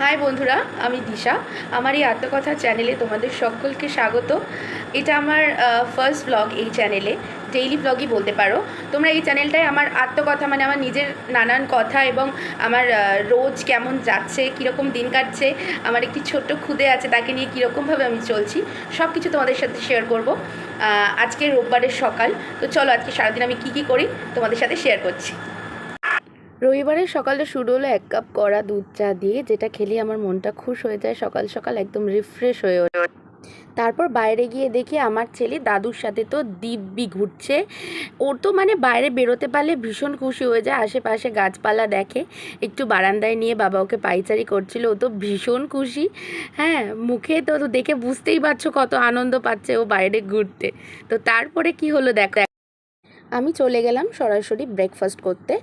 High বন্ধুরা, আমি দিশা। আমার এই আত্মকথা চ্যানেলে তোমাদের সকলকে স্বাগত। এটা আমার ফার্স্ট ব্লগ এই চ্যানেলে। ডেইলি ব্লগই বলতে পারো। তোমরা এই চ্যানেলটায় আমার আত্মকথা মানে আমার নিজের নানান কথা এবং আমার রোজ কেমন যাচ্ছে, কীরকম দিন কাটছে, আমার একটি ছোট্ট খুদে আছে, তাকে নিয়ে কীরকমভাবে আমি চলছি সব কিছু তোমাদের সাথে শেয়ার করব। আজকে রোববারের সকাল। তো চলো আজকে সারাদিন আমি কী কী করি, তোমাদের সাথে শেয়ার করছি। রবিবারের সকালে শুরু হলো এক কাপ কড়া দুধ চা দিয়ে, যেটা খেলে আমার মনটা খুশ হয়ে যায়, সকাল সকাল একদম রিফ্রেশ হয়ে ওঠে। তারপর বাইরে গিয়ে দেখি আমার ছেলে দাদুর সাথে তো দিব্যি ঘুরছে। ওর তো মানে বাইরে বেরোতে পারলে ভীষণ খুশি হয়ে যায়, আশেপাশে গাছপালা দেখে। একটু বারান্দায় নিয়ে বাবা ওকে পাইচারি করছিল, ও তো ভীষণ খুশি। হ্যাঁ মুখে তো দেখে বুঝতেই পারছ কত আনন্দ পাচ্ছে ও বাইরে ঘুরতে। তো তারপরে কি হলো দেখো। আমি চলে গেলাম সরাসরি ব্রেকফাস্ট করতে।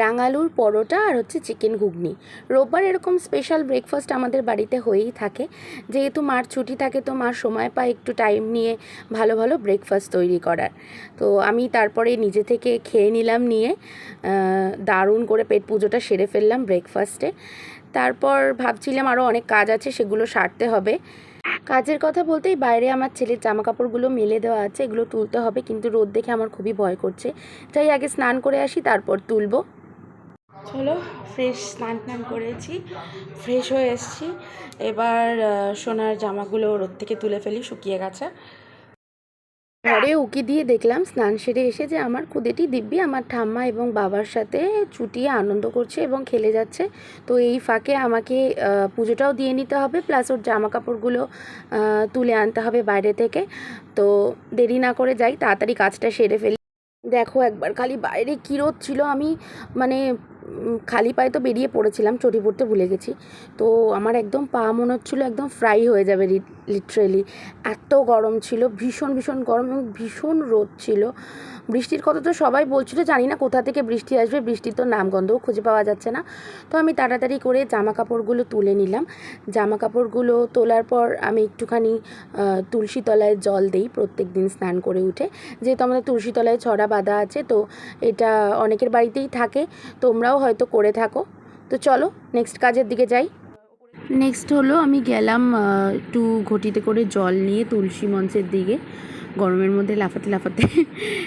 রাঙালুর পরোটা আর হচ্ছে চিকেন ঘুগনি। রোববার এরকম স্পেশাল ব্রেকফাস্ট আমাদের বাড়িতে হয়েই থাকে। যেহেতু মার ছুটি থাকে তো মার সময় পায় একটু টাইম নিয়ে ভালো ভালো ব্রেকফাস্ট তৈরি করার। তো আমি তারপরে নিজে থেকে খেয়ে নিলাম নিয়ে দারুণ করে পেট পুজোটা সেরে ফেললাম ব্রেকফাস্টে তারপর ভাবছিলাম আরও অনেক কাজ আছে সেগুলো সারতে হবে। কাজের কথা বলতেই বাইরে আমার ছেলের জামা কাপড়গুলো মেলে দেওয়া আছে, এগুলো তুলতে হবে, কিন্তু রোদ দেখে আমার খুবই ভয় করছে। তাই আগে স্নান করে আসি, তারপর তুলবো। চলো ফ্রেশ স্নান টান করেছি ফ্রেশ হয়ে এসেছি। এবার সোনার জামাগুলো রোদ থেকে তুলে ফেলি শুকিয়ে গেছে। ঘরে উকি দিয়ে দেখলাম স্নান সেরে এসে যে আমার কুদেটি দিব্যি আমার ঠাম্মা এবং বাবার সাথে চুটিয়ে আনন্দ করছে এবং খেলে যাচ্ছে। তো এই ফাঁকে আমাকে পুজোটাও দিয়ে নিতে হবে, প্লাস ওর জামা কাপড়গুলো তুলে আনতে হবে বাইরে থেকে। তো দেরি না করে যাই, তাড়াতাড়ি কাজটা সেরে ফেলি। দেখো একবার খালি বাইরে কী রোদ ছিল আমি মানে খালি পায়ে তো বেরিয়ে পড়েছিলাম, চটি পড়তে ভুলে গেছি। তো আমার একদম পা মনে হচ্ছিল একদম ফ্রাই হয়ে যাবে লিটারেলি এত গরম ছিল, ভীষণ ভীষণ গরম এবং ভীষণ রোদ ছিল। বৃষ্টির কথা তো সবাই বলছিল, জানি না কোথা থেকে বৃষ্টি আসবে, বৃষ্টির তো নামগন্ধও খুঁজে পাওয়া যাচ্ছে না। তো আমি তাড়াতাড়ি করে জামা কাপড়গুলো তুলে নিলাম। জামা কাপড়গুলো তোলার পর আমি একটুখানি তুলসী তলায় জল দিই প্রত্যেক দিন স্নান করে উঠে। যেহেতু আমাদের তুলসী তলায় ছড়া বাঁধা আছে, তো এটা অনেকের বাড়িতেই থাকে, তোমরাও হয়তো করে থাকো। তো চলো নেক্সট কাজের দিকে যাই। নেক্সট হলো আমি গেলাম একটু ঘটিতে করে জল নিয়ে তুলসী মঞ্চের দিকে। গরমের মধ্যে লাফাতে লাফাতে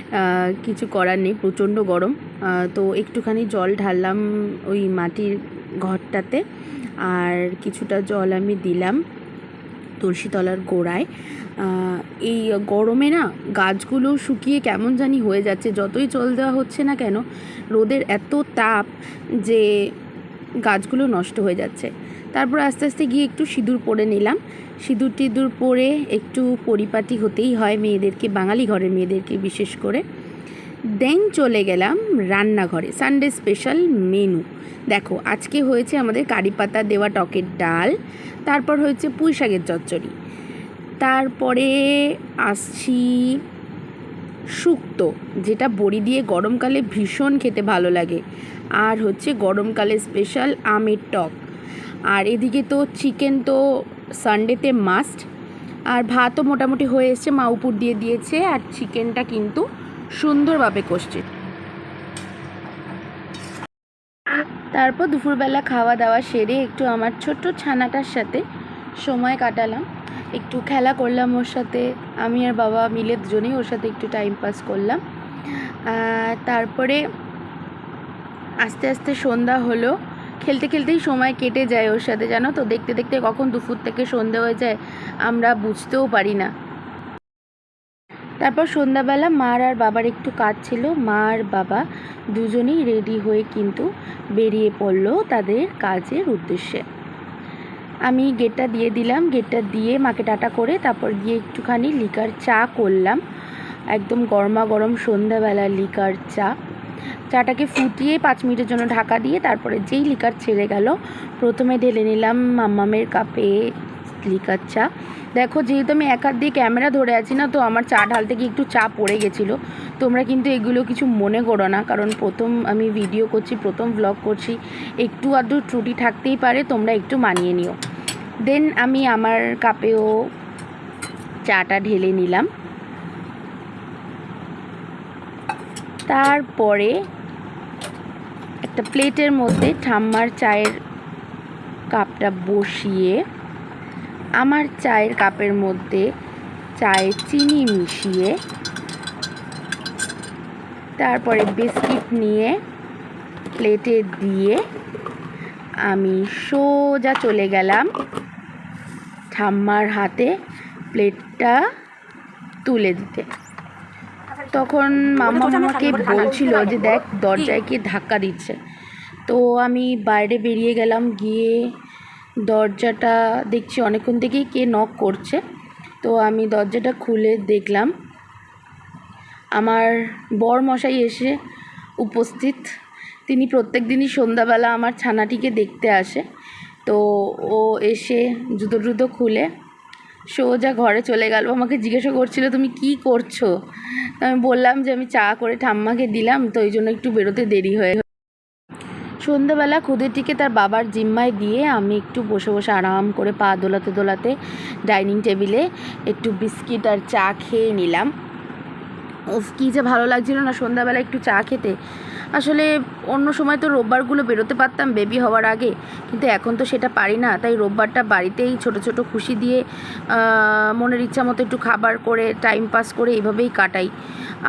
কিছু করার নেই, প্রচণ্ড গরম। তো একটুখানি জল ঢাললাম ওই মাটির ঘরটাতে। আর কিছুটা জল আমি দিলাম তুলসীতলার গোড়ায়। এই গরমে না গাছগুলো শুকিয়ে কেমন জানি হয়ে যাচ্ছে, যতই জল দেওয়া হচ্ছে না কেন, রোদের এত তাপ যে গাছগুলো নষ্ট হয়ে যাচ্ছে। তারপর আস্তে আস্তে গিয়ে একটু সিঁদুর পরে নিলাম। সিঁদুর টিঁদুর পরে একটু পরিপাটি হতেই হয় মেয়েদেরকে, বাঙালি ঘরের মেয়েদেরকে বিশেষ করে। দেন চলে গেলাম রান্নাঘরে। সানডে স্পেশাল মেনু দেখো, আজকে হয়েছে আমাদের কারি পাতা দেওয়া টকের ডাল, তারপর হয়েছে পুঁই শাকের চচ্চড়ি। তারপরে আসছি শুক্তো, যেটা বড়ি দিয়ে গরমকালে ভীষণ খেতে ভালো লাগে। আর হচ্ছে গরমকালে স্পেশাল আমের টক। আর এদিকে তো চিকেন তো সানডেতে মাস্ট। আর ভাতও মোটামুটি হয়ে এসছে, মা উপর দিয়ে দিয়েছে, আর চিকেনটা কিন্তু সুন্দরভাবে কষছে। তারপর দুপুরবেলা খাওয়া দাওয়া সেরে একটু আমার ছোট্ট ছানাটার সাথে সময় কাটালাম। একটু খেলা করলাম ওর সাথে, আমি আর বাবা মিলে দুজনেই ওর সাথে একটু টাইম পাস করলাম। তারপরে আস্তে আস্তে সন্ধ্যা হলো। খেলতে খেলতেই সময় কেটে যায় ওর সাথে, জানো তো? দেখতে দেখতে কখন দুপুর থেকে সন্ধে হয়ে যায়, আমরা বুঝতেও পারি না। তারপর সন্ধ্যাবেলা মার আর বাবার একটু কাজ ছিল, মা আর বাবা দুজনেই রেডি হয়ে কিন্তু বেরিয়ে পড়ল তাদের কাজের উদ্দেশ্যে। আমি গেটটা দিয়ে দিলাম, গেটটা দিয়ে মাকে টাটা করে তারপর গিয়ে একটুখানি লিকার চা করলাম। একদম গরমা গরম সন্ধ্যাবেলা লিকার চা। চাটাকে ফুটিয়ে পাঁচ মিনিটের জন্য ঢাকা দিয়ে তারপরে যেই লিকার ছেড়ে গেল, প্রথমে ঢেলে নিলাম মাম্মামের কাপে লিকার চা। দেখো, যেহেতু আমি এক হাত দিয়ে ক্যামেরা ধরে আছি না, তো আমার চা ঢালতে গিয়ে একটু চা পড়ে গেছিল। তোমরা কিন্তু এগুলো কিছু মনে করো না, কারণ প্রথম আমি ভিডিও করছি, প্রথম ব্লগ করছি, একটু আধটু ত্রুটি থাকতেই পারে, তোমরা একটু মানিয়ে নিও। দেন আমি আমার কাপেও চাটা ঢেলে নিলাম। তারপরে একটা প্লেটের মধ্যে ঠাম্মার চায়ের কাপটা বসিয়ে, আমার চায়ের কাপের মধ্যে চায়ে চিনি মিশিয়ে, তারপরে বিস্কিট নিয়ে প্লেটে দিয়ে আমি সোজা চলে গেলাম ঠাম্মার হাতে প্লেটটা তুলে দিতে। তখন মাম্মা আমাকে বলছিল যে দেখ দরজায় কে ধাক্কা দিচ্ছে। তো আমি বাইরে বেরিয়ে গেলাম গিয়ে দরজাটা দেখছি অনেকক্ষণ থেকেই কে নক করছে। তো আমি দরজাটা খুলে দেখলাম। আমার বর মশাই এসে উপস্থিত। তিনি প্রত্যেক দিনই সন্ধ্যাবেলা আমার ছানাটিকে দেখতে আসে। তো ও এসে জুতো টুতো খুলে সোজা ঘরে চলে গেল। আমাকে জিজ্ঞাসা করছিল, তুমি কি করছ? আমি বললাম যে, আমি চা করে ঠাম্মাকে দিলাম, তো ওই জন্য একটু বেরোতে দেরি হয়ে। সন্ধ্যাবেলা খুদেটিকে তার বাবার জিম্মায় দিয়ে আমি একটু বসে বসে আরাম করে পা দোলাতে দোলাতে ডাইনিং টেবিলে একটু বিস্কিট আর চা খেয়ে নিলাম। কী যে ভালো লাগছিল না সন্ধ্যাবেলা একটু চা খেতে। আসলে অন্য সময় তো রোববারগুলো বেরোতে পারতাম বেবি হওয়ার আগে, কিন্তু এখন তো সেটা পারি না। তাই রোববারটা বাড়িতেই ছোট ছোট খুশি দিয়ে মনের ইচ্ছা মতো একটু খাবার করে টাইম পাস করে এইভাবেই কাটাই।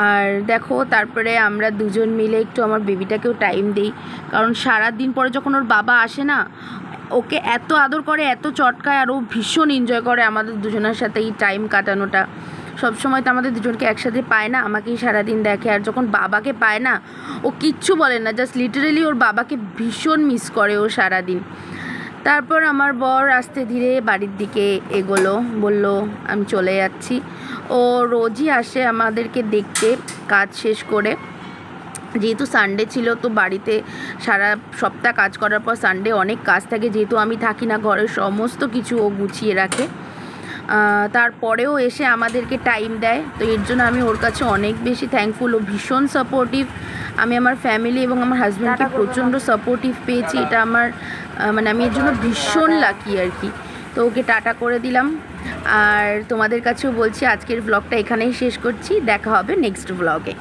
আর দেখো, তারপরে আমরা দুজন মিলে একটু আমার বেবিটাকেও টাইম দিই। কারণ সারা দিন পরে যখন ওর বাবা আসে না, ওকে এত আদর করে, এত চটকায়, আর ও ভীষণ এনজয় করে আমাদের দুজনের সাথে এই টাইম কাটানোটা। সব সময় তো আমাদের দুজনকে একসাথে পায় না, আমাকেই সারাদিন দেখে। আর যখন বাবাকে পায় না, ও কিচ্ছু বলে না জাস্ট লিটারেলি ওর বাবাকে ভীষণ মিস করে ও সারাদিন। তারপর আমার বর আস্তে ধীরে বাড়ির দিকে এগোলো, বলল, আমি চলে যাচ্ছি। ও রোজই আসে আমাদেরকে দেখতে, কাজ শেষ করে। যেহেতু সানডে ছিল, তো বাড়িতে সারা সপ্তাহ কাজ করার পর সানডে অনেক কাজ থাকে। যেহেতু আমি থাকি না, ঘরের সমস্ত কিছু ও গুছিয়ে রাখে। তারপরেও এসে আমাদেরকে টাইম দেয়। তো এর জন্য আমি ওর কাছে অনেক বেশি থ্যাঙ্কফুল ও ভীষণ সাপোর্টিভ আমি আমার ফ্যামিলি এবং আমার হাজব্যান্ডকে প্রচণ্ড সাপোর্টিভ পেয়েছি। এটা আমার মানে আমি এর জন্য ভীষণ লাকি আর কি। তো ওকে টাটা করে দিলাম। আর তোমাদের কাছেও বলছি আজকের ব্লগটা এখানেই শেষ করছি। দেখা হবে নেক্সট ব্লগে